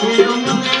Çıkın.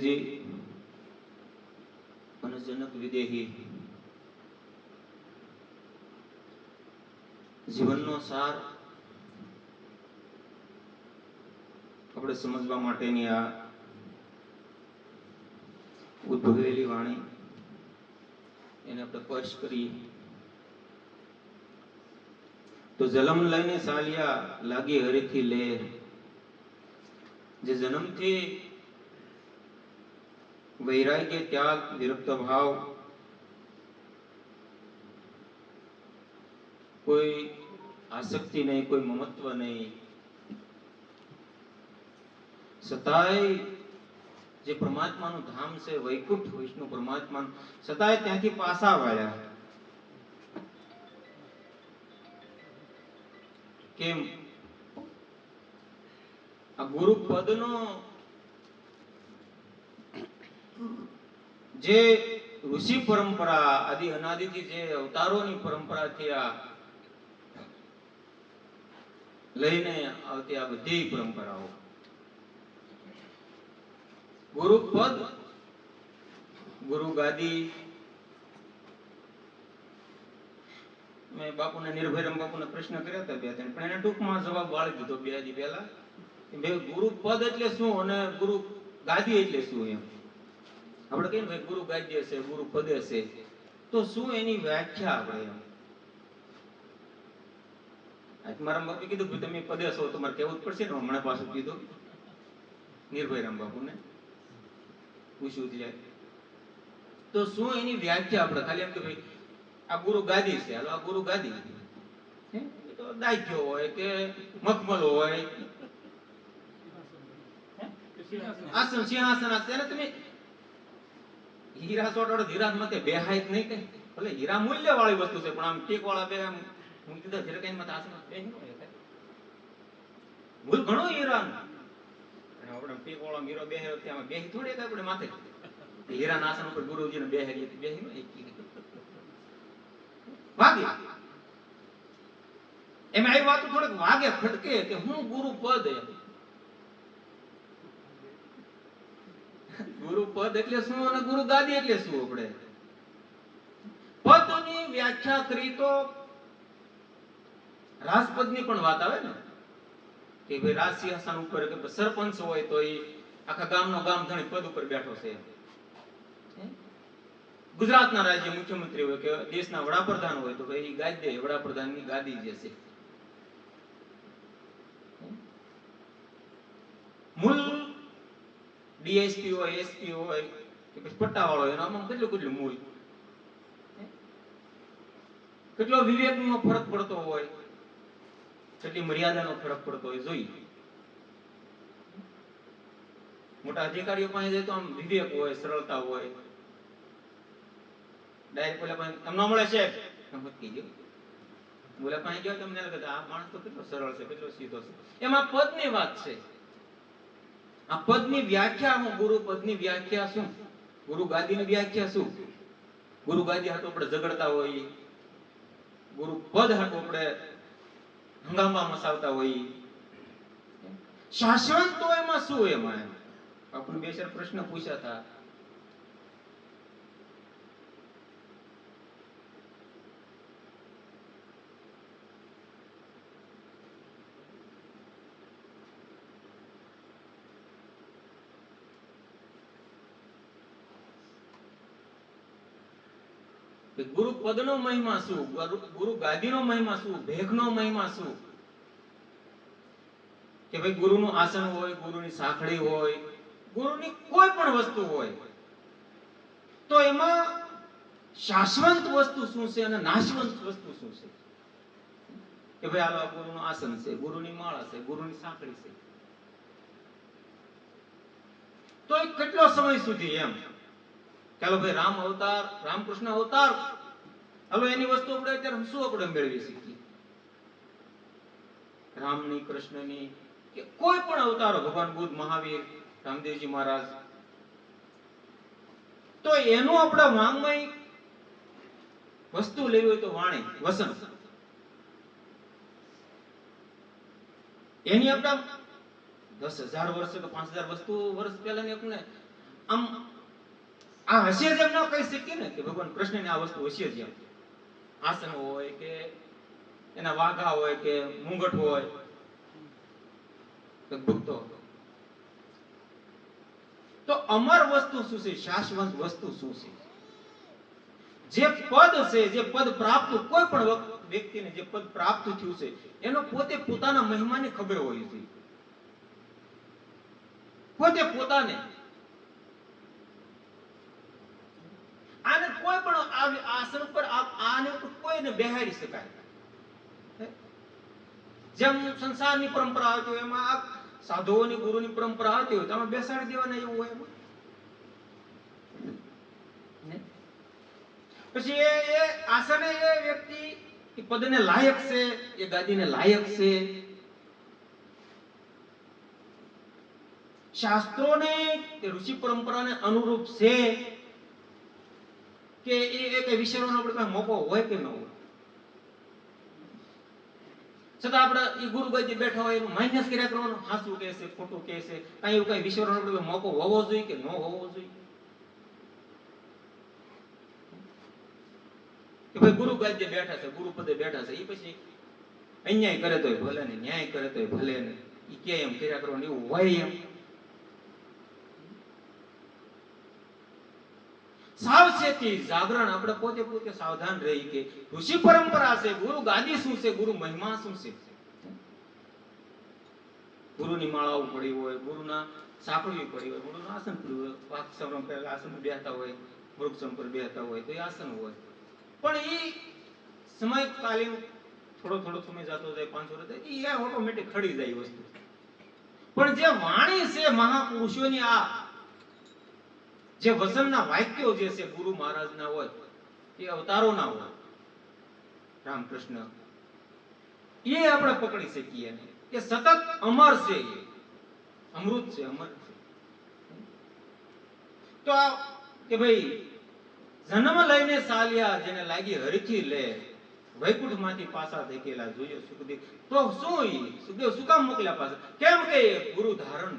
Sukhdevji અને જનક વિદેહી. જીવનનો સાર આપણે સમજવા માટેની આ ઉદ્ભવેલી વાણી, એને આપણે સ્પર્શ કરીએ. તો જલમ લઈને સાલિયા લાગી હરીથી લે. જે જન્મથી વૈરાગ્ય ત્યાગ વિરક્ત ભાવ કોઈ આસક્તિ નહીં કોઈ મમત્વ નહીં સતાય જે પરમાત્માનું ધામ છે વૈકુંઠ વિષ્ણુ પરમાત્મા સતાય ત્યાંથી પાસા વાળ્યા કેમ આ ગુરુ પદનો જે ઋષિ પરંપરા, આદિ અનાદિથી જે અવતારોની પરંપરાથી આ લઈને આવતી આ બધી પરંપરાઓ. ગુરુ પદ, ગુરુ ગાદી, મેં બાપુને નિર્ભયરામ બાપુને પ્રશ્ન કર્યા હતા બે ત્રણ, પણ એને ટૂંકમાં જવાબ વાળી દીધો બે દી પહેલા ગુરુ પદ એટલે શું અને ગુરુ ગાદી એટલે શું એમ. આપણે કહીએ ને ગુરુ ગાદ્ય છે ગુરુ પદે છે. તો શું એની વ્યાખ્યા આપણે મારા મમ્મી કીધું કે તમે પદે છો તમારે કહેવું જ પડશે ને. હમણાં પાછું કીધું. નિર્ભયરામ બાપુને. પૂછ્યું એટલે તો શું એની વ્યાખ્યા આપણે? ખાલી એમ કે ભાઈ આ ગુરુ ગાદી છે. હાલો આ ગુરુ ગાદી? તો દાખ્યો હોય કે મખમલ હોય. હે? આસન સિંહાસન આસન. તમે હીરા સોટોડો હીરા મતે બેહાય જ નહીં કઈ એટલે હીરા મૂલ્ય વાળી વસ્તુ છે, પણ આમ ટેક વાળા બે આમ મૂકી દીધા હીરા કઈ મત આસન બે હોય ઘણો હીરા આપણે ટેક વાળો હીરો બેહે ત્યાં બે થોડી એક આપણે માથે. હીરા આસન ઉપર ગુરુજીને બેહે બેહી નો એક વાગે. એમાં એ વાત થોડીક વાગે ખટકે કે હું ગુરુ પદ એમ. ગુરુ એટલે શું અને ગુરુ એટલે શું આપણે? પદની વ્યાખ્યા કરી તો રાજપદની પણ વાત આવે ને? કે ભાઈ રાજ ઉપર કે સરપંચ હોય તો એ આખા ગામનો ગામ ધણી પદ ઉપર બેઠો છે. ગુજરાતના રાજ્ય મુખ્યમંત્રી હોય કે દેશના વડાપ્રધાન હોય તો ભાઈ ગાદી વડાપ્રધાનની ગાદી જે છે. મૂળ ડીએસપી હોય એસપી હોય, કે પછી પટ્ટાવાળો એનો આમાં કેટલું કેટલું મૂળ? કેટલો વિવેકનો ફરક પડતો હોય, કેટલી મર્યાદાનો ફરક પડતો હોય જોઈ મોટા અધિકારીઓ પાસે જાય તો આમ વિવેક હોય, સરળતા હોય. ડાયરેક્ટ બોલે પાસે તમને મળે છે એમ બોલે પાસે ગયો? તમને લાગે આ માણસ તો કેટલો સરળ છે, કેટલો સીધો છે. એમાં પદની વાત છે. આ પદની વ્યાખ્યા હું ગુરુ પદની વ્યાખ્યા શું? ગુરુ ગાદીની વ્યાખ્યા શું? ગુરુ ગાદી હાટુ આપણે ઝઘડતા હોઈએ. ગુરુ પદ હાટુ આપણે હંગામા મસાવતા હોઈએ. શાસન તો એમાં શું એમાં? એમ? આપણે બે ચાર પ્રશ્ન પૂછ્યા હતા. કે ગુરુ પદનો મહિમા શું? ગુરુ- ગાદીનો મહિમા શું? ભેખનો મહિમા શું? કે ભાઈ ગુરુનું આસન હોય, ગુરુની સાંકળી હોય, ગુરુની કોઈ પણ વસ્તુ હોય, તો એમાં શાશ્વત વસ્તુ શું છે અને નાશવંત વસ્તુ શું છે? કે ભાઈ આલો આ ગુરુનું આસન છે, ગુરુની માળા છે, ગુરુની સાંકળી છે. તો એ કેટલો સમય સુધી એમ? ચાલો ભાઈ, રામ અવતાર, રામકૃષ્ણ અવતાર. હાલો, એની વસ્તુ આપણે અત્યારે શું આપણે મેળવી શકીએ? રામની, કૃષ્ણની કે કોઈ પણ અવતારો, ભગવાન બુદ્ધ, મહાવીર, રામદેવજી મહારાજ. તો એનું આપણે વાંગમય વસ્તુ લેવી હોય તો વાણી, વસન. એની આપણે દસ હજાર વર્ષ કે પાંચ હજાર વસ્તુ વર્ષ પહેલાની આપણે આમ આ હશે જ ન કહી શકીએ ને કે ભગવાન કૃષ્ણને આ વસ્તુ હશે જ આસન હોય કે એના વાઘા હોય કે મુંગટ હોય, કે ભક્તો તો અમર વસ્તુ શું છે? શાશ્વત વસ્તુ શું છે? જે પદ છે, જે પદ પ્રાપ્ત કોઈ પણ વ્યક્તિને જે પદ પ્રાપ્ત થયું છે, એનો પોતે પોતાના મહિમાની ખબર હોય છે. પોતે પોતાને આને કોઈ પણ આસન પર આને કોઈને બેહાડી શકાય જેમ સંસારની પરંપરા હોય, એમાં આ સાધુઓની, ગુરુની પરંપરા હતી હોય તો બેસાડી દેવાના એવું હોય પછી એ એ આસને એ વ્યક્તિ એ પદને લાયક છે, એ ગાદીને લાયક છે. શાસ્ત્રોને ઋષિ પરંપરાને અનુરૂપ છે. કે એ એ કઈ વિચારવાનો આપણે પાસે મોકો હોય કે ન હોય? છતાં આપણે એ ગુરુ ગાદી બેઠા હોય એનું માઇનસ કર્યા કરવાનું હાસું કહે છે, ખોટું કહે છે, કાંઈ એવું કઈ વિચારવાનો આપણે મોકો હોવો જોઈએ કે ન હોવો જોઈએ? કે ભાઈ ગુરુ ગાદીએ બેઠા છે ગુરુ પદે બેઠા છે એ પછી અન્યાય કરે તોય ભલે ને, ન્યાય કરે તોય ભલે ને એ કે એમ કર્યા કરવાનું, એવું હોય એમ? સાવચેતી, જાગરણ. આપણે પોતે પોતે સાવધાન રહી કે ઋષિ પરંપરા છે, ગુરુ ગાદી શું છે, ગુરુ મહિમા શું છે? ગુરુની માળાઓ પડી હોય, ગુરુના સાંકળવી પડી હોય, ગુરુનું આસન પડ્યું હોય વાક્સવરમ પહેલા આસન બેહતા હોય, વૃક્ષમ પર બેહતા હોય, તો એ આસન હોય. પણ એ સમયકાલીન થોડો થોડો સમય જતો જાય પાંચ વર્ષ એ ઓટોમેટિક ખડી જાય વસ્તુ. પણ જે વાણી છે મહાપુરુષોની આ જે વસનના વાક્યો જે છે ગુરુ મહારાજના હોય, એ અવતારોના હોય. રામકૃષ્ણ, એ આપણે પકડી શકીએ એ સતત અમર છે એ. અમૃત છે, અમર છે. તો કે ભાઈ, જન્મ લઈને સાલિયા જેને લાગી હરખી લે વૈકુંઠમાંથી પાછા ધકેલા જોઈએ સુખદેવ. તો શું સુખદેવ શું કામ મોકલ્યા પાછા? કેમ કે ગુરુ ધારણ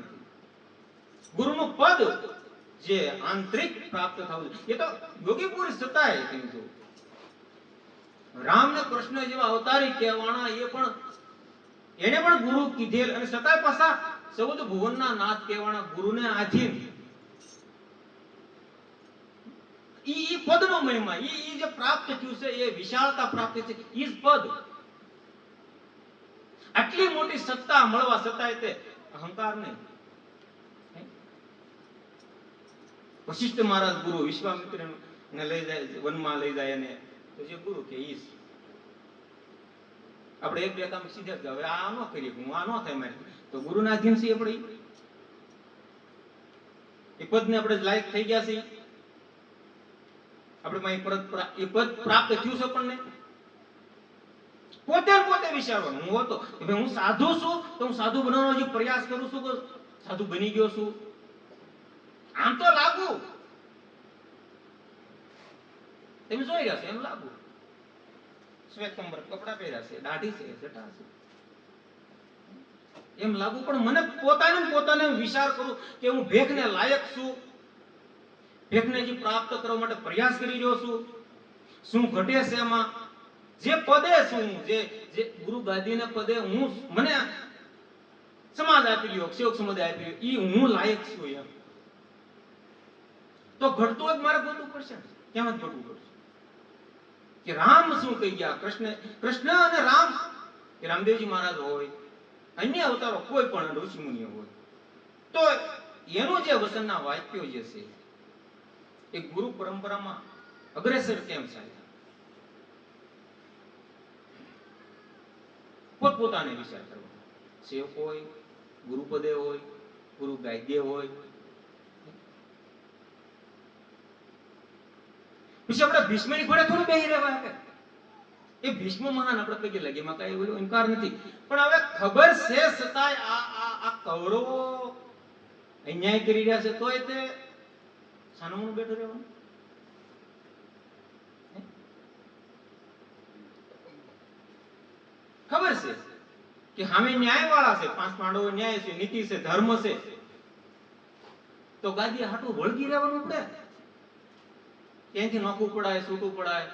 ગુરુનું પદ જે આંતરિક પ્રાપ્ત થવું એ તો યોગી પુરુષ છતાંય કીધું રામ ને કૃષ્ણ જેવા અવતારી કહેવાના એ પણ એને પણ ગુરુ કીધેલ અને છતાંય પાછા ચૌદ ભુવનના નાથ કહેવાના ગુરુને આધીન. ઈ ઈ પદનો મહિમા, ઈ ઈ જે પ્રાપ્ત થયું છે, એ વિશાળતા પ્રાપ્ત છે, ઈ પદ. આટલી મોટી સત્તા મળવા છતાંય તે અહંકાર નહીં હે? વશિષ્ઠ મહારાજ ગુરુ વિશ્વામિત્ર ને લઈ જાય, વનમાં લઈ જાય અને તો ગુરુ કે ઈશ. આપણે એક બે કામ સીધા જ હવે આ ન કરીએ, હું આ ન થાય મારે. તો ગુરુના અધીન આપણે. એ પદને આપણે લાયક થઈ ગયા છીએ. આપણે માં પરત એ પદ પ્રાપ્ત થયું છે આપણને. પોતે પોતે વિચારવાનું. હું હતો હું સાધુ છું, તો હું સાધુ બનવાનો જે પ્રયાસ કરું છું સાધુ બની ગયો છું. આમ તો લાગુ. તમે જોઈ રહ્યા છો, એમ લાગુ. શ્વેતંબર કપડા પહેર્યા છે, દાઢી છે, જટા છે. એમ લાગુ, પણ મને પોતાને પોતાને વિચાર કરું કે હું ભેખને લાયક છું. ભેખને જે પ્રાપ્ત કરવા માટે પ્રયાસ કરી રહ્યો છું. શું ઘટે છે એમાં? જે પદે છું જે જે ગુરુ ગાદીને પદે હું, મને સમાજ આપી રહ્યો સેવક સમુદાય આપી રહ્યો એ હું લાયક છું એમ. તો ઘટતું જ મારે બોલવું પડશે. કેમ જ ઘટવું પડશે? કે રામ શું કહી ગયા? કૃષ્ણ કૃષ્ણ અને રામ. એ રામદેવજી મહારાજ હોય, અન્ય અવતારો કોઈ પણ ઋષિ હોય. તો એનો જે વસનના વાક્યો જે છે, એ ગુરુ પરંપરામાં અગ્રેસર કેમ થાય? પોતપોતાને વિચાર કરવા સેવક હોય, ગુરુપદે હોય ગુરુ ગાદ્ય હોય પછી આપણે ભીષ્મની ઘોડે થોડું બેહી રહેવા એ ભીષ્મ મહાન આપણે પગે લાગે એમાં કઈ ઓલો ઇનકાર નથી. પણ હવે ખબર છે છતાંય આ આ આ અન્યાય કરી રહ્યા છે, તોય તે સાનમનું બેઠો રહેવાનું? ખબર છે કે સામે ન્યાય વાળા છે, પાંચ પાંડવો ન્યાય છે, નીતિ છે, ધર્મ છે. તો ગાદી હાટું વળગી રહેવાનું પડે ક્યાંયથી નોખવું પડાય છૂટું પડાય.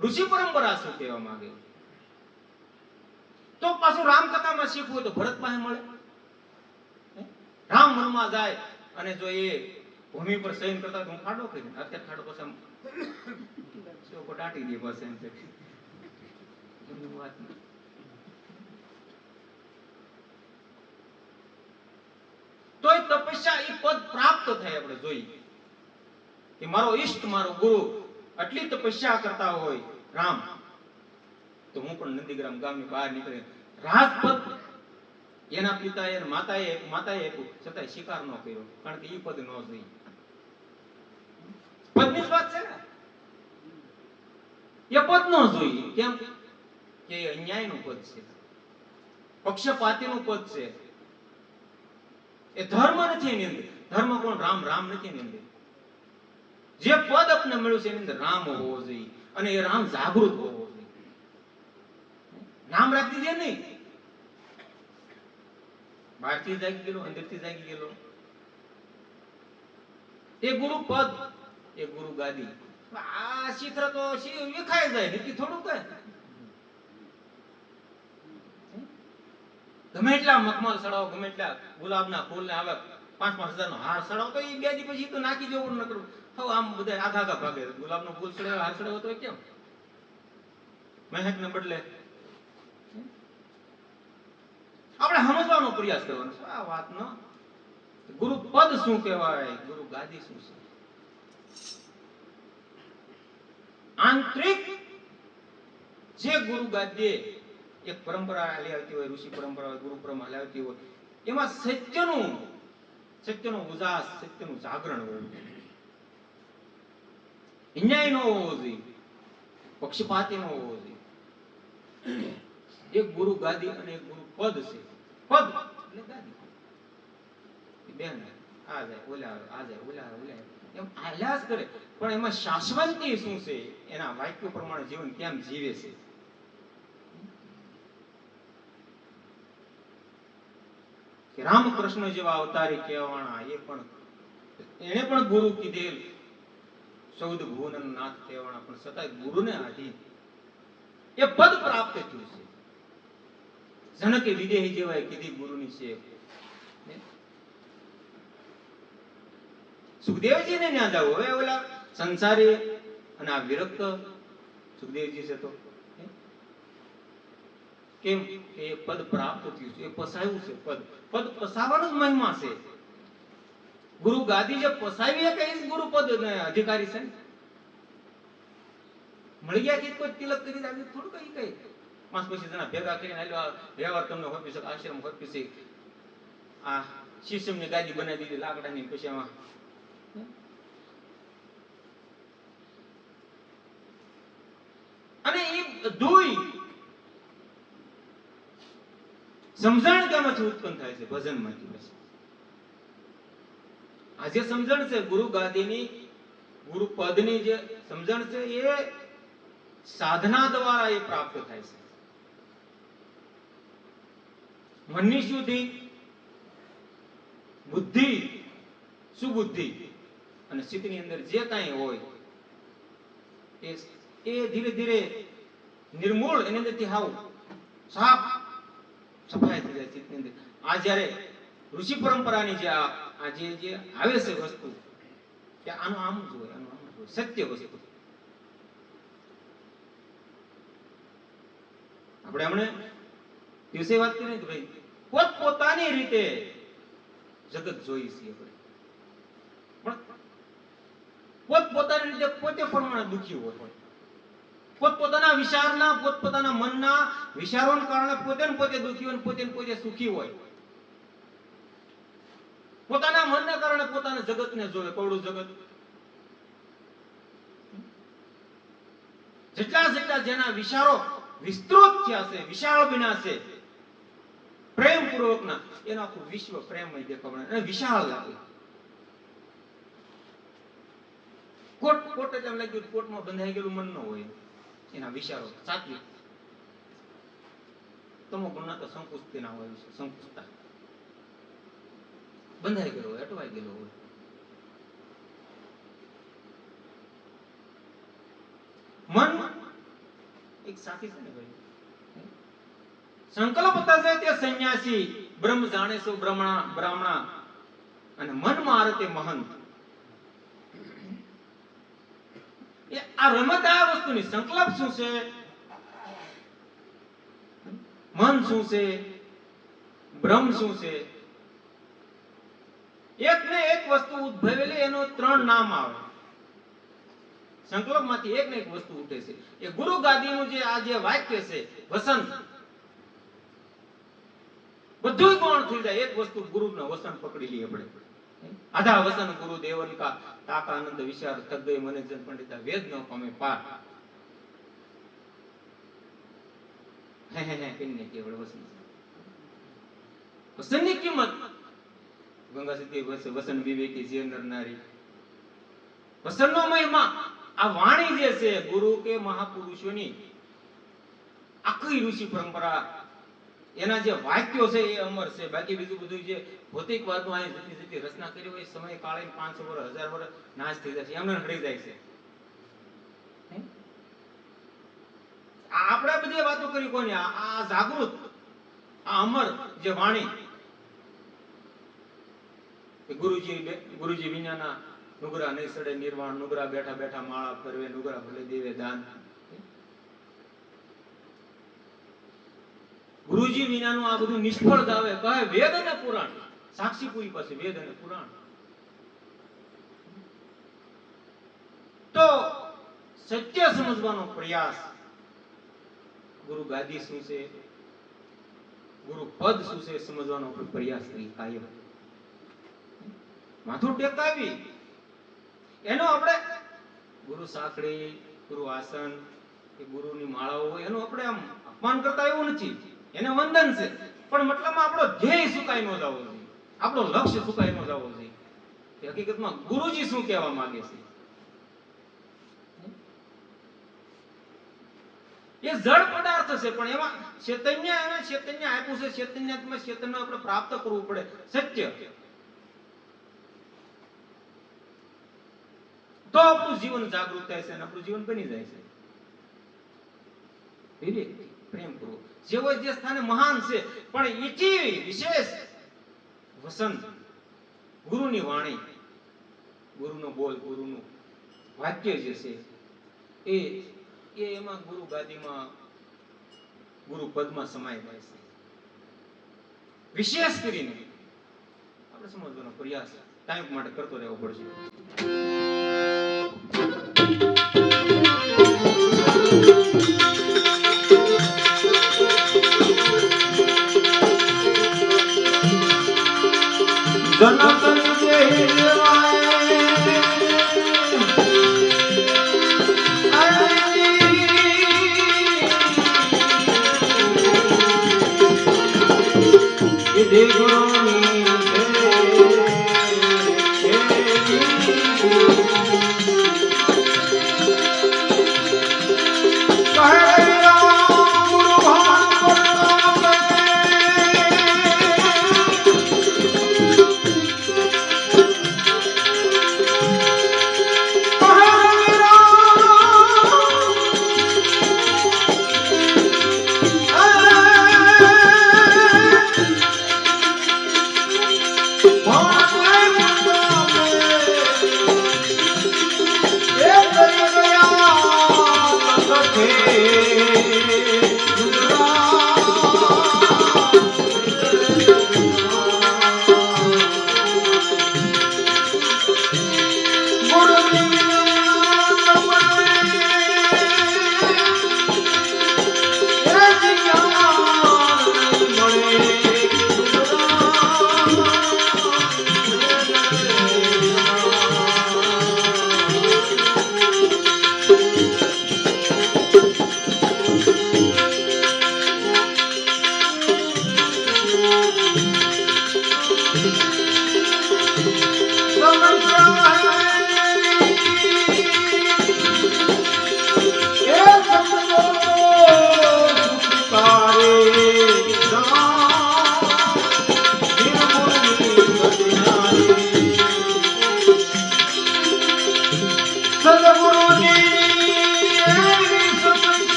ઋષિ પરંપરા શું કહેવા માંગે? તો પાછું રામકથામાં શીખવું તો ભરત પાસે મળે. રામ વનમાં જાય અને જો એ ભૂમિ પર સહન કરતા હું ખાડો કરીને, અત્યારે ખાડો પછી લોકો દાટી દે બસ એમ વાત નહીં. તોય તપસ્યા એ પદ પ્રાપ્ત થાય આપણે જોઈએ. કે મારો ઈષ્ટ, મારો ગુરુ આટલી તપસ્યા કરતા હોય રામ. તો હું પણ નંદીગ્રામ ગામની બહાર નીકળે રાજપદ એના પિતાએ અને માતાએ માતાએ આપ્યું. છતાંય શિકાર ન કર્યો. કારણ કે એ પદ ન જોઈ પદની જ વાત છે ને? એ પદ ન જોઈ કેમ? કે એ અન્યાયનું પદ છે. પક્ષપાતીનું પદ છે. એ ધર્મ નથી એની અંદર. ધર્મ કોણ રામ રામ નથી એની અંદર. જે પદ આપને મળ્યું છે એની અંદર રામ હોવો જોઈએ અને એ રામ જાગૃત હોવો જોઈએ. નામ રાખી દીધે નહીં. બહારથી જાગી ગયેલો, અંદરથી જાગી ગયેલો. એ ગુરુ પદ, એ ગુરુ ગાદી. આ શિખર તો વિખાઈ જાય, નથી થોડું કઈ. ગમે એટલા મખમલ સડાવો, ગમે એટલા ગુલાબના ફૂલ ને આવે પાંચ પાંચ હજારનો હાર સડાવો તો એ બે દી પછી તો નાખી દેવું ન કરું હવે આમ બધા આઘા આઘા ભાગે. ગુલાબનો ફૂલ સડાવે હાર સડાવો તો કેમ? મહેકને બદલે. આપણે સમજવાનો પ્રયાસ કરવાનો છે. આ વાત ન ગુરુ પદ શું કહેવાય? ગુરુ ગાદી શું છે? આંતરિક જે ગુરુ ગાદીએ એક પરંપરા હાલી આવતી હોય, ઋષિ પરંપરા ગુરુ પરંપરા હાલી આવતી હોય, એમાં સત્યનું સત્યનો ઉજાસ સત્યનું જાગરણ અન્યાય હોવો જોઈએ એક ગુરુ ગાદી અને એક ગુરુ પદ છે પદ એટલે ગાદી બેન આ જાય ઓલા આ જાય ઓલા ઓલા એમ હાલ્યા કરે પણ એમાં શાશ્વતી શું છે એના વાક્ય પ્રમાણે જીવન કેમ જીવે છે કે રામકૃષ્ણ જેવા અવતારી કહેવાના એ પણ એને પણ ગુરુ કીધેલ. સૌદ ભુવન નાથ કહેવાના પણ છતાંય ગુરુને આધીન. એ પદ પ્રાપ્ત થયું છે. જનકે વિદેહી જેવાય કીધી ગુરુની છે? સુખદેવજીને ન્યા જાવ હવે ઓલા સંસારી અને આ વિરક્ત સુખદેવજી છે તો? કેમ? કે એ પદ પ્રાપ્ત થયું છે, એ પસાયું છે પદ. પદ પસાવાનું જ મહિમા છે. ગુરુ ગાદી જે પસાવી કે એ ગુરુ પદ અધિકારી છે મળી ગયા કે કોઈ તિલક કરી આવી થોડું કઈ કઈ પાંચ પચીસ જણા ભેગા કરીને આલ્યો વ્યવહાર તમને હોપી શકે આશ્રમ હોપી શકે આ શિષ્યમની ગાદી બનાવી દીધી લાકડાની પછી આમાં અને એ બધુંય સમજણ ક્યાંમાંથી ઉત્પન્ન થાય છે ભજનમાંથી આ જે સમજણ છે, ગુરુ ગાદીની, ગુરુ પદની જે સમજણ છે, એ સાધના દ્વારા એ પ્રાપ્ત થાય છે. મનની શુદ્ધિ, બુદ્ધિ, સુબુદ્ધિ અને સ્થિતિની અંદર જે કાંઈ હોય, એ ધીરે ધીરે નિર્મૂળ, એની અંદરથી હાવ સાફ સફાઈ થઈ જાય ચિત્તની અંદર. આ જ્યારે ઋષિ પરંપરાની જે આ જે જે આવે છે વસ્તુ, કે આનું આમ જ હોય, આનું આમ જ હોય, સત્ય વસ્તુ. આપણે હમણે દિવસે વાત કરી ને કે ભાઈ, પોત પોતાની રીતે જગત જોઈ છીએ આપણે. પણ પોત પોતાની રીતે પોતે પ્રમાણે દુખી હોય. પોત પોતાના વિચારના, પોતપોતાના મનના વિચારોને કારણે પોતે પોતે દુખી હોય પોતે પોતે સુખી હોય. પોતાના મનના કારણે પોતાના જગતને જોવે, કવડું જગત. જેટલા જેટલા જેના વિચારો વિસ્તૃત થયા છે, વિશાળ બન્યા છે પ્રેમ પૂર્વકના એનું આખું વિશ્વ પ્રેમમય દેખાવા અને વિશાળ લાગે. કોટ કોટ જ એમ લાગ્યું કોટમાં બંધાઈ ગયેલું મન ન હોય. એના વિચારો સાત્વિક. તમો ગુણના તો સંકુચતી ના હોય છે સંકુચતા બંધાઈ ગયેલો હોય, અટવાઈ ગયેલો હોય. મન એક સાથી છે ને ભાઈ? સંકલ્પ થશે તે સંન્યાસી. બ્રહ્મ જાણે સો બ્રહ્મણા, બ્રાહ્મણા. અને મન મારે તે મહંત એ આ રમત આ વસ્તુની સંકલ્પ શું છે? મન શું છે? બ્રહ્મ શું છે? એક ને એક વસ્તુ ઉદ્ભવેલી એનું ત્રણ નામ આવે. સંકલ્પમાંથી એક ને એક વસ્તુ ઉઠે છે. એ ગુરુ ગાદીનું જે આ જે વાક્ય છે વસંત બધું કોણ થઈ જાય? એક વસ્તુ ગુરુનો વસન પકડી લઈએ આપણે. આધા વસન ગુરુ દેવન કા તાકા આનંદ વિચાર તદ્દય મને જન પંડિતા વેદ ન પામે પાર. હે હે હે કહીને કેવળ વસન વસનની કિંમત? ગંગા સિદ્ધિ વસ- વસન વિવેકી જે નરનારી. વસનનો મહિમા, આ વાણી જે છે, ગુરુ કે મહાપુરુષોની, આખી ઋષિ પરંપરા એના જે વાક્યો છે એ અમર છે. બાકી બીજું બધું જે ભૌતિકવાદનું અહીં જતી જતી રચના કરી હોય સમય કાળે પાંચસો વર્ષ, હજાર વર્ષ નાશ થઈ જશે. એમને હળી જાય છે. આપણે બધી વાતો કરી કોની? આ જાગૃત, આ અમર જે વાણી. ગુરુજી ગુરુજી વિનાના નુગરા નહીં સડે, નિર્વાણ નુગરા બેઠા બેઠા માળા ફરવે, નુગરા ભલે દેવે દાન. ગુરુજી વિનાનું આ બધું નિષ્ફળ જ આવે કહે વેદ અને પુરાણ. સાક્ષી પૂરી પાસે વેદ અને પુરાણ. તો સત્ય સમજવાનો પ્રયાસ ગુરુ ગાદી શું છે? ગુરુ પદ શું છે સમજવાનો પ્રયાસ કરી કાયમ? માથું ટેકાવી. એનો આપણે ગુરુ સાંકળી, ગુરુ આસન કે ગુરુની માળાઓ એનું આપણે આમ અપમાન કરતા એવું નથી. એને વંદન છે. પણ મતલબમાં આપણો ધ્યેય સુકાઈ ન જવો જોઈએ. આપણો લક્ષ્ય સુકાઈ ન જવો જોઈએ. હકીકતમાં ગુરુજી શું કહેવા માંગે છે? એ જળ પદાર્થ છે, પણ એમાં ચૈતન્ય એને ચૈતન્ય આપ્યું છે. ચૈતન્યાત્મક ચૈતન્ય આપણે પ્રાપ્ત કરવું પડે. સત્ય. તો આપણું જીવન જાગૃત થાય છે અને આપણું જીવન બની જાય છે. વિવેક પ્રેમ કરો જેવો જે સ્થાને મહાન છે, પણ એથી વિશેષ? વસંત. ગુરુની વાણી. ગુરુનો બોલ, ગુરુનું વાક્ય જે છે, એ એ એમાં ગુરુ ગાદીમાં ગુરુ પદમાં સમાય જાય છે. વિશેષ કરીને આપણે સમજવાનો પ્રયાસ ટાઈમ માટે કરતો રહેવો પડશે.